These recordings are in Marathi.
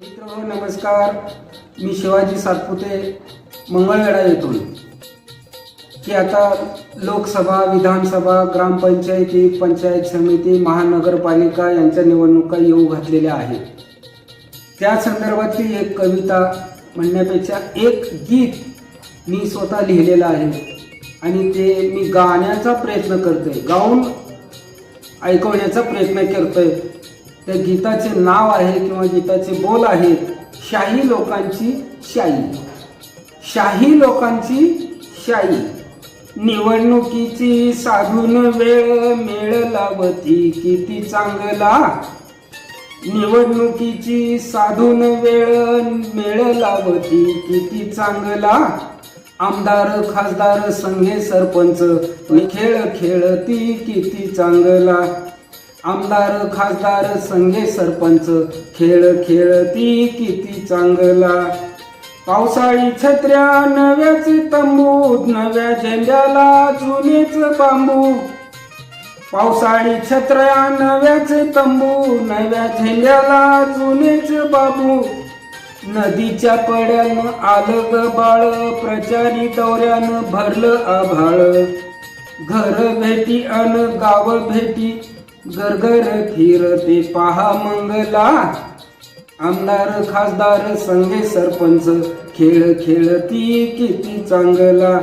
मित्र नमस्कार. मी शिवाजी सातपुते मंगळवेढा येथून. की आता लोकसभा विधानसभा ग्रामपंचायती पंचायत समिती महानगरपालिका यांच्या निवडणुका येऊ घातलेल्या आहेत. त्या संदर्भातली एक कविता म्हणण्यापेक्षा एक गीत मी स्वतः लिहिलेलं आहे. आणि ते मी गाण्याचा प्रयत्न करतोय गाऊन ऐकवण्याचा प्रयत्न करतोय. त्या गीताचे नाव आहे किंवा गीताचे बोल आहेत शाही लोकांची शाही शाही लोकांची शाही निवडणुकीची साधून वेळ मेळ लावती किती चांगला. निवडणुकीची साधून वेळ मेळ लावती किती चांगला. आमदार खासदार संघे सरपंच खेळ खेळती किती चांगला. आमदार खासदार संघे सरपंच खेळ खेळती किती चांगला. पावसाळी छत्र्या नव्याच तंबू नव्या झेंड्याला जुनेच बांबू. पावसाळी छत्र्या नव्याच तंबू नव्या झेंड्याला जुनेच बाबू. नदीच्या पड्यानं आलं ग बाळ प्रचारी दौऱ्यानं भरलं आभाळ. घर भेटी अन गाव भेटी गरगर फिरते पहा मंगला. आमदार खासदार संघे सरपंच खेळ खेळती किती चांगला.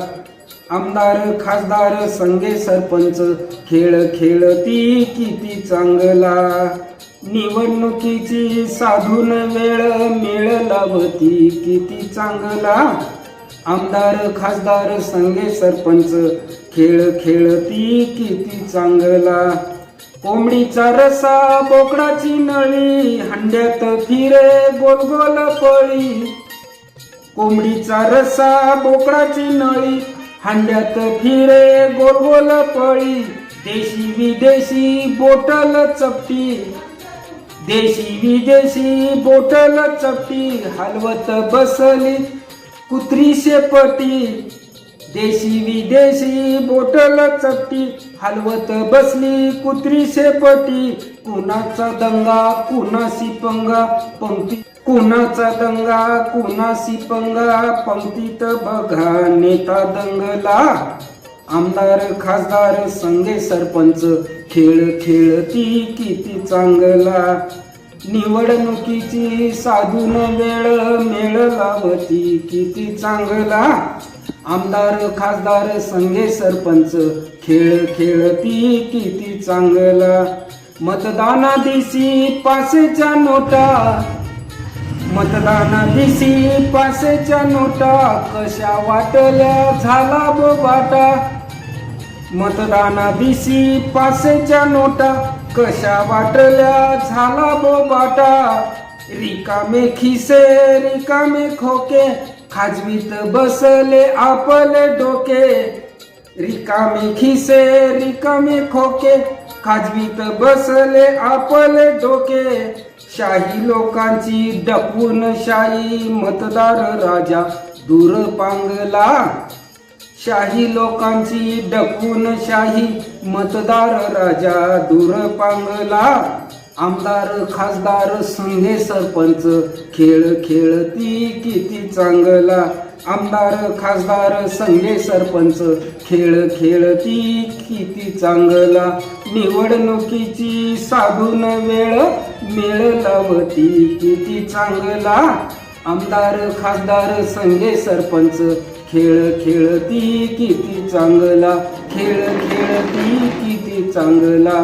आमदार खासदार संघे सरपंच खेळ खेळती किती चांगला. निवडणुकीची साधून वेळ मेळ लावती किती चांगला. आमदार खासदार संघे सरपंच खेळ खेळती किती चांगला. कोंबडीचा रसा बोकडाची नळी हंड्यात फिरे गोल गोल पळी कोंबडीचा रसा बोकडाची नळी हंड्यात फिरे गोल गोल पळी देशी विदेशी बोटल चपटी. देशी विदेशी बोटल चपटी. हलवत बसली कुत्री शेपटी. देशी विदेशी बोटल चपटी हलवत बसली कुत्री शेपटी कुणाचा दंगा कुणाशी पंगा पंक्ती कुणाचा दंगा कुणाशी पंगा पंक्तीत बघा नेता दंगला. आमदार खासदार संघे सरपंच खेळ खेळती किती चांगला. निवडणुकीची साधून वेळ मेळ लावती किती चांगला. आमदार खासदार संघे सरपंच खेळ खेळती किती चांगला. मतदाना दिसी पासेच्या नोटा. मतदाना दिसी पासेच्या नोटा. कशा वाटल्या झाला बोबाटा मतदाना दिसी पासेच्या नोटा. कशा वाटल्या झाला बोबाटा रिकामे खिसे रिकामे खोके. खाजवीत बसले आपले डोके. रिकामे खिसे रिकामे खोके. खाजवीत बसले आपले डोके. शाही लोकांची डपून शाही मतदार राजा दूर पांगला शाही लोकांची डपून शाही मतदार राजा दूर पांगला आमदार खासदार संघे सरपंच खेळ खेळती किती चांगला. आमदार खासदार संघे सरपंच खेळ खेळती किती चांगला. निवडणुकीची साधून वेळ मेळ लावती किती चांगला. आमदार खासदार संघे सरपंच खेळ खेळती किती चांगला. खेळ खेळती किती चांगला.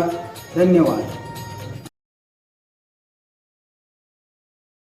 धन्यवाद.